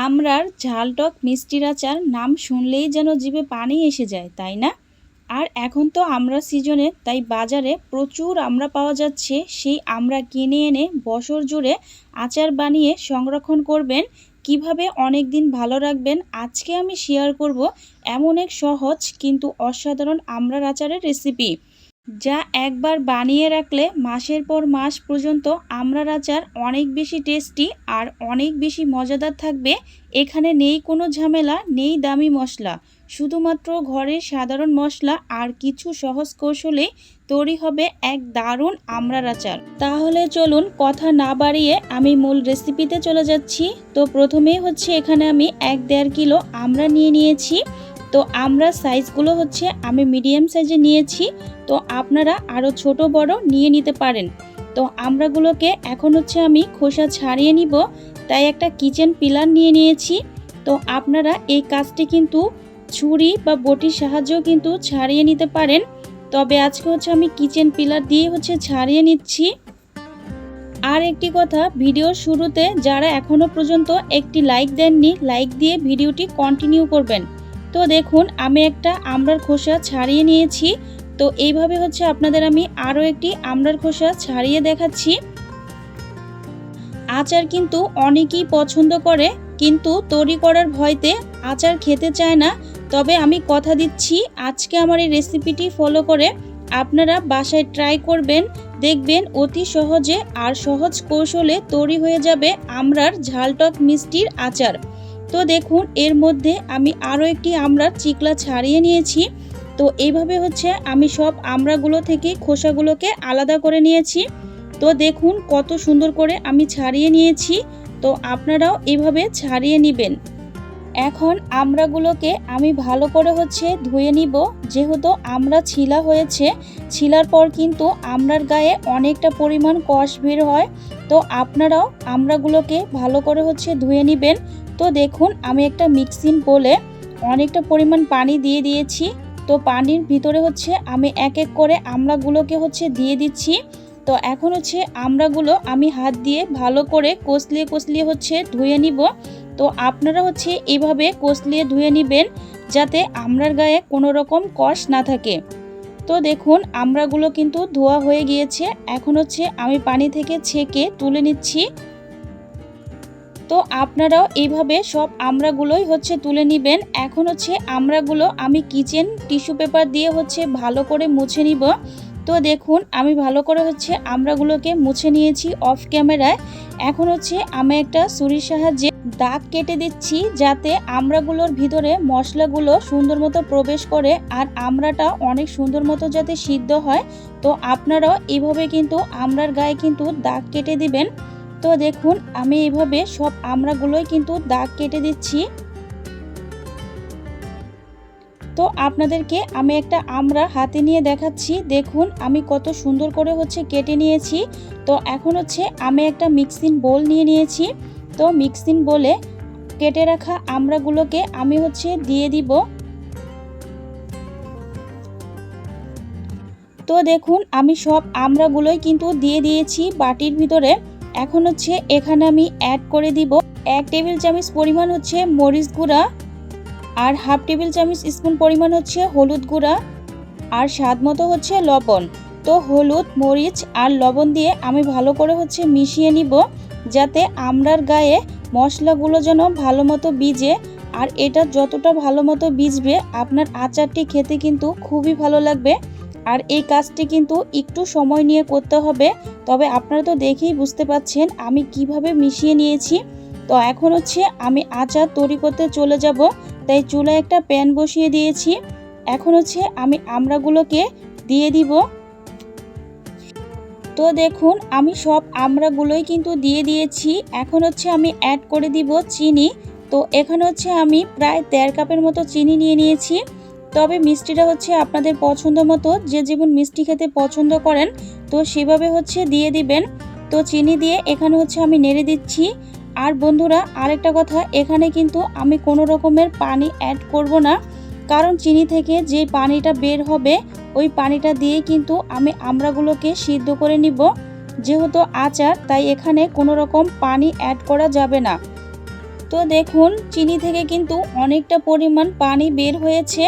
আমরার ঝালটক মিষ্টির আচার নাম শুনলেই যেন জিভে পানি এসে যায়, তাই না? আর এখন তো আমরা সিজনে, তাই বাজারে প্রচুর আমরা পাওয়া যাচ্ছে, সেই আমরা কিনে এনে বছর জুড়ে আচার বানিয়ে সংরক্ষণ করবেন। কীভাবে অনেক দিন ভালো রাখবেন, আজকে আমি শেয়ার করব এমন এক সহজ কিন্তু অসাধারণ আমরার আচারের রেসিপি যা একবার বানিয়ে রাখলে মাসের পর মাস পর্যন্ত আমড়ার আচার অনেক বেশি টেস্টি আর অনেক বেশি মজাদার থাকবে। এখানে নেই কোনো ঝামেলা, নেই দামি মশলা। শুধুমাত্র ঘরের সাধারণ মশলা আর কিছু সহজ কৌশলে তৈরি হবে এক দারুণ আমড়ার আচার। তাহলে চলুন কথা না বাড়িয়ে আমি মূল রেসিপিতে চলে যাচ্ছি। তো প্রথমেই হচ্ছে এখানে আমি এক দেড় কিলো আমড়া নিয়ে নিয়েছি। তো আমরা সাইজগুলো হচ্ছে আমি মিডিয়াম সাইজে নিয়েছি, তো আপনারা আরও ছোট বড় নিয়ে নিতে পারেন। তো আমরাগুলোকে এখন হচ্ছে আমি খোসা ছাড়িয়ে নিব, তাই একটা কিচেন পিলার নিয়ে নিয়েছি। তো আপনারা এই কাজটি কিন্তু ছুরি বা বটির সাহায্যেও কিন্তু ছাড়িয়ে নিতে পারেন। তবে আজকে হচ্ছে আমি কিচেন পিলার দিয়ে হচ্ছে ছাড়িয়ে নিচ্ছি। আর একটি কথা, ভিডিওর শুরুতে যারা এখনও পর্যন্ত একটি লাইক দেননি, লাইক দিয়ে ভিডিওটি কন্টিনিউ করবেন। তো দেখুন, আমি একটা আমড়ার খোসা ছাড়িয়ে নিয়েছি। তো এইভাবে হচ্ছে আপনাদের আমি আরও একটি আমড়ার খোসা ছাড়িয়ে দেখাচ্ছি। আচার কিন্তু অনেকেই পছন্দ করে, কিন্তু তৈরি করার ভয়তে আচার খেতে চায় না। তবে আমি কথা দিচ্ছি, আজকে আমার এই রেসিপিটি ফলো করে আপনারা বাসায় ট্রাই করবেন, দেখবেন অতি সহজে আর সহজ কৌশলে তৈরি হয়ে যাবে আমরার ঝালটক মিষ্টির আচার। তো দেখুন, এর মধ্যে আমি আরও একটি আমড়ার চিকলা ছাড়িয়ে নিয়েছি। তো এইভাবে হচ্ছে আমি সব আমড়াগুলো থেকে খোসাগুলোকে আলাদা করে নিয়েছি। তো দেখুন, কত সুন্দর করে আমি ছাড়িয়ে নিয়েছি। তো আপনারাও এইভাবে ছাড়িয়ে নেবেন। এখন আমড়াগুলোকে আমি ভালো করে হচ্ছে ধুয়ে নিব। যেহেতু আমরা ছিলা হয়েছে, ছিলার পর কিন্তু আমড়ার গায়ে অনেকটা পরিমাণ কষ বের হয়। তো আপনারাও আমড়াগুলোকে ভালো করে হচ্ছে ধুয়ে নেবেন। তো দেখুন, আমি একটা মিক্সিং বলে অনেকটা পরিমাণ পানি দিয়ে দিয়েছি। তো পানির ভিতরে হচ্ছে আমি এক এক করে আমড়াগুলোকে হচ্ছে দিয়ে দিচ্ছি। তো এখন হচ্ছে আমড়াগুলো আমি হাত দিয়ে ভালো করে কষলিয়ে কষলিয়ে হচ্ছে ধুয়ে নিব। তো আপনারা হচ্ছে এভাবে কষলিয়ে ধুয়ে নেবেন যাতে আমড়ার গায়ে কোনো রকম কষ না থাকে। তো দেখুন, আমড়াগুলো কিন্তু ধোয়া হয়ে গিয়েছে। এখন হচ্ছে আমি পানি থেকে ছেঁকে তুলে নিচ্ছি। তো আপনারাও এইভাবে সব আমড়াগুলোই হচ্ছে তুলে নেবেন। এখন হচ্ছে আমড়াগুলো আমি কিচেন টিস্যু পেপার দিয়ে হচ্ছে ভালো করে মুছে নিব। তো দেখুন, আমি ভালো করে হচ্ছে আমড়াগুলোকে মুছে নিয়েছি অফ ক্যামেরায় এখন হচ্ছে আমি একটা ছুরির সাহায্যে দাগ কেটে দিচ্ছি যাতে আমড়াগুলোর ভিতরে মশলাগুলো সুন্দর মতো প্রবেশ করে আর আমড়াটা অনেক সুন্দর মতো যাতে সিদ্ধ হয়। তো আপনারাও এইভাবে কিন্তু আমড়ার গায়ে কিন্তু দাগ কেটে দিবেন। তো দেখুন, আমি এইভাবে সব আমড়াগুলোই কিন্তু দাগ কেটে দিচ্ছি। তো আপনাদেরকে আমি একটা আমড়া হাতে নিয়ে দেখাচ্ছি। দেখুন, আমি কত সুন্দর করে হচ্ছে কেটে নিয়েছি। তো এখন হচ্ছে আমি একটা মিক্সিং বোল নিয়ে নিয়েছি। তো মিক্সিং বলে কেটে রাখা আমড়াগুলোকে আমি হচ্ছে দিয়ে দিব। তো দেখুন, আমি সব আমড়াগুলোই কিন্তু দিয়ে দিয়েছি বাটির ভিতরে। এখন হচ্ছে এখানে আমি অ্যাড করে দিব এক টেবিল চামচ পরিমাণ হচ্ছে মরিচ গুঁড়া আর হাফ টেবিল চামচ স্পুন পরিমাণ হচ্ছে হলুদ গুঁড়া আর স্বাদ মতো হচ্ছে লবণ। তো হলুদ, মরিচ আর লবণ দিয়ে আমি ভালো করে হচ্ছে মিশিয়ে নিব যাতে আমড়ার গায়ে মশলাগুলো যেন ভালো মতো বিজে আর এটা যতটা ভালো মতো বিজবে আপনার আচারটি খেতে কিন্তু খুবই ভালো লাগবে। আর এই কাজটি কিন্তু একটু সময় নিয়ে করতে হবে। তবে আপনারা তো দেখেই বুঝতে পাচ্ছেন আমি কীভাবে মিশিয়ে নিয়েছি। তো এখন হচ্ছে আমি আচার তৈরি করতে চলে যাব। তাই চুলায় একটা প্যান বসিয়ে দিয়েছি। এখন হচ্ছে আমি আমড়াগুলোকে দিয়ে দিব। তো দেখুন, আমি সব আমড়াগুলোই কিন্তু দিয়ে দিয়েছি। এখন হচ্ছে আমি অ্যাড করে দিব চিনি। তো এখানে হচ্ছে আমি প্রায় দেড় কাপের মতো চিনি নিয়ে নিয়েছি। তবে মিষ্টিটা হচ্ছে আপনাদের পছন্দ মতো, যে যেমন মিষ্টি খেতে পছন্দ করেন, তো সেভাবে হচ্ছে দিয়ে দিবেন। তো চিনি দিয়ে এখানে হচ্ছে আমি নেড়ে দিচ্ছি। আর বন্ধুরা, আরেকটা কথা, এখানে কিন্তু আমি কোনো রকমের পানি অ্যাড করব না। কারণ চিনি থেকে যে পানিটা বের হবে, ওই পানিটা দিয়ে কিন্তু আমি আমড়াগুলোকে সিদ্ধ করে নিব। যেহেতু আচার, তাই এখানে কোনো রকম পানি অ্যাড করা যাবে না। তো দেখুন, চিনি থেকে কিন্তু অনেকটা পরিমাণ পানি বের হয়েছে।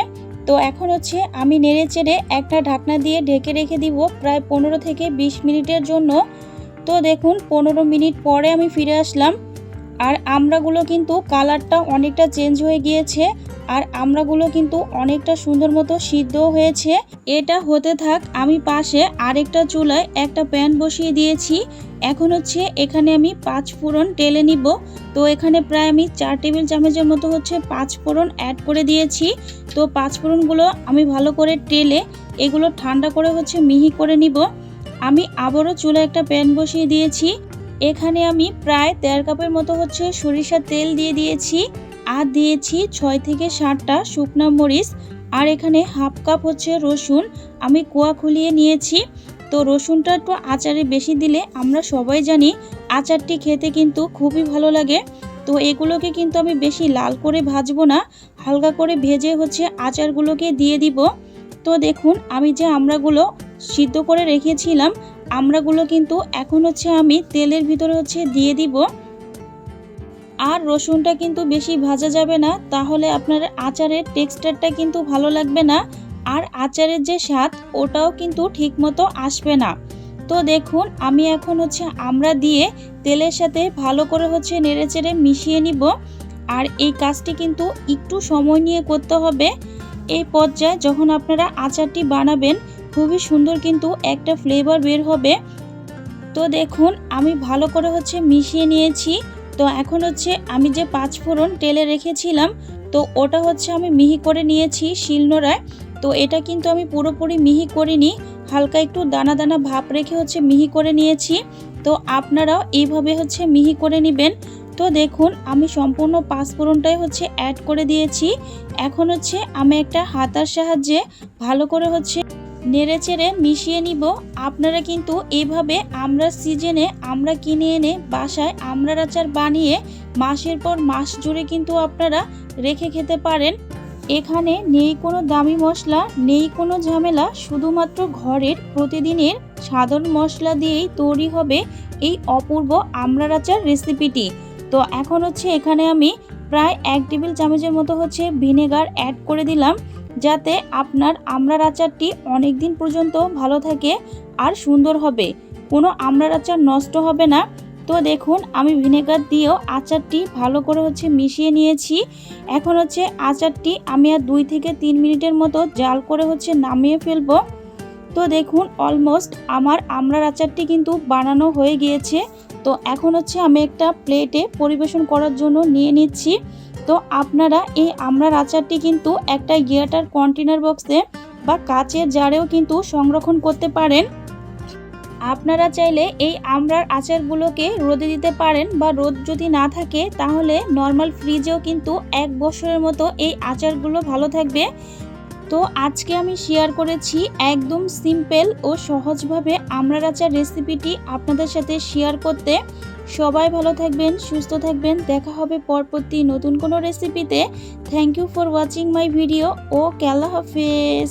তো এখন হচ্ছে আমি নেড়ে চেড়ে একটা ঢাকনা দিয়ে ঢেকে রেখে দিব প্রায় পনেরো থেকে বিশ মিনিটের জন্য। তো দেখুন, পনেরো মিনিট পরে আমি ফিরে আসলাম। আর আমরাগুলো কিন্তু কালারটা অনেকটা চেঞ্জ হয়ে গিয়েছে, আর আমরাগুলো কিন্তু অনেকটা সুন্দর মতো সিদ্ধ হয়েছে। এটা হতে থাক, আমি পাশে আরেকটা চুলায় একটা প্যান বসিয়ে দিয়েছি। এখন হচ্ছে এখানে আমি পাঁচ ফোড়ন টেলে নিব। তো এখানে প্রায় আমি চার টেবিল চামচের মতো হচ্ছে পাঁচ ফোড়ন অ্যাড করে দিয়েছি। তো পাঁচ ফোড়নগুলো আমি ভালো করে টেলে এগুলো ঠান্ডা করে হচ্ছে মিহি করে নিব। আমি আবারও চুলায় একটা প্যান বসিয়ে দিয়েছি। এখানে আমি প্রায় দেড় কাপের মতো হচ্ছে সরিষার তেল দিয়ে দিয়েছি, আর দিয়েছি ছয় থেকে সাতটা শুকনো মরিচ, আর এখানে হাফ কাপ হচ্ছে রসুন আমি কোয়া খুলিয়ে নিয়েছি। তো রসুনটা একটু আচারে বেশি দিলে আমরা সবাই জানি আচারটি খেতে কিন্তু খুবই ভালো লাগে। তো এগুলোকে কিন্তু আমি বেশি লাল করে ভাজবো না, হালকা করে ভেজে হচ্ছে আচারগুলোকে দিয়ে দিব। তো দেখুন আমি যে আমড়াগুলো সিদ্ধ করে রেখেছিলাম আমড়াগুলো কিন্তু এখন হচ্ছে আমি তেলের ভিতরে হচ্ছে দিয়ে দিব। আর রসুনটা কিন্তু বেশি ভাজা যাবে না, তাহলে আপনার আচারের টেক্সচারটা কিন্তু ভালো লাগবে না। আর আচারের যে স্বাদ, ওটাও কিন্তু ঠিকমতো আসবে না। তো দেখুন, আমি এখন হচ্ছে আমরা দিয়ে তেলের সাথে ভালো করে হচ্ছে নেড়েচেড়ে মিশিয়ে নিব। আর এই কাজটি কিন্তু একটু সময় নিয়ে করতে হবে। এই পর্যায়ে যখন আপনারা আচারটি বানাবেন খুবই সুন্দর কিন্তু একটা ফ্লেভার বের হবে। তো দেখুন, আমি ভালো করে হচ্ছে মিশিয়ে নিয়েছি। তো এখন হচ্ছে আমি যে পাঁচ ফোড়ন তেলে রেখেছিলাম, তো ওটা হচ্ছে আমি মিহি করে নিয়েছি শিলনোড়ায়। তো এটা কিন্তু আমি পুরোপুরি মিহি করিনি, হালকা একটু দানা দানা ভাপ রেখে হচ্ছে মিহি করে নিয়েছি। তো আপনারাও এইভাবে হচ্ছে মিহি করে নেবেন। তো দেখুন, আমি সম্পূর্ণ পাঁচফোড়নটাই হচ্ছে অ্যাড করে দিয়েছি। এখন হচ্ছে আমি একটা হাতার সাহায্যে ভালো করে হচ্ছে নেড়ে চেড়ে মিশিয়ে নিব। আপনারা কিন্তু এভাবে আমরা সিজনে আমরা কিনে এনে বাসায় আমড়ার আচার বানিয়ে মাসের পর মাস জুড়ে কিন্তু আপনারা রেখে খেতে পারেন। এখানে নেই কোনো দামি মশলা, নেই কোনো ঝামেলা, শুধুমাত্র ঘরের প্রতিদিনের সাধারণ মশলা দিয়েই তৈরি হবে এই অপূর্ব আমড়ার আচার রেসিপিটি। তো এখন হচ্ছে এখানে আমি প্রায় এক টেবিল চামচের মতো হচ্ছে ভিনেগার অ্যাড করে দিলাম। যাতে আপনার আমড়ার আচারটি অনেক দিন পর্যন্ত ভালো থাকে আর সুন্দর হবে। কোনো আমড়ার আচার নষ্ট হবে না। তো দেখুন, আমি ভিনেগার দিয়েও আচারটি ভালো করে হচ্ছে মিশিয়ে নিয়েছি। এখন হচ্ছে আচারটি আমি আর দুই থেকে তিন মিনিটের মতো জাল করে হচ্ছে নামিয়ে ফেলব। তো দেখুন অলমোস্ট আমার আমড়ার আচারটি কিন্তু বানানো হয়ে গিয়েছে। তো এখন হচ্ছে আমি একটা প্লেটে পরিবেশন করার জন্য নিয়ে নিচ্ছি। তো আপনারা এই আমড়ার আচারটি কিন্তু একটা গিয়াটার কন্টেনার বক্সে বা কাচের জারেও কিন্তু সংরক্ষণ করতে পারেন। আপনারা চাইলে এই আমড়ার আচারগুলোকে রোদে দিতে পারেন বা রোদ যদি না থাকে তাহলে নর্মাল ফ্রিজেও কিন্তু এক বছরের মতো এই আচারগুলো ভালো থাকবে। তো আজকে আমি শেয়ার করেছি একদম সিম্পল ও সহজভাবে আমরা আচার রেসিপিটি আপনাদের সাথে শেয়ার করতে। সবাই ভালো থাকবেন, সুস্থ থাকবেন। দেখা হবে পরবর্তী নতুন কোনো রেসিপিতে thank you for watching my video ও ক্যালা হাফেজ।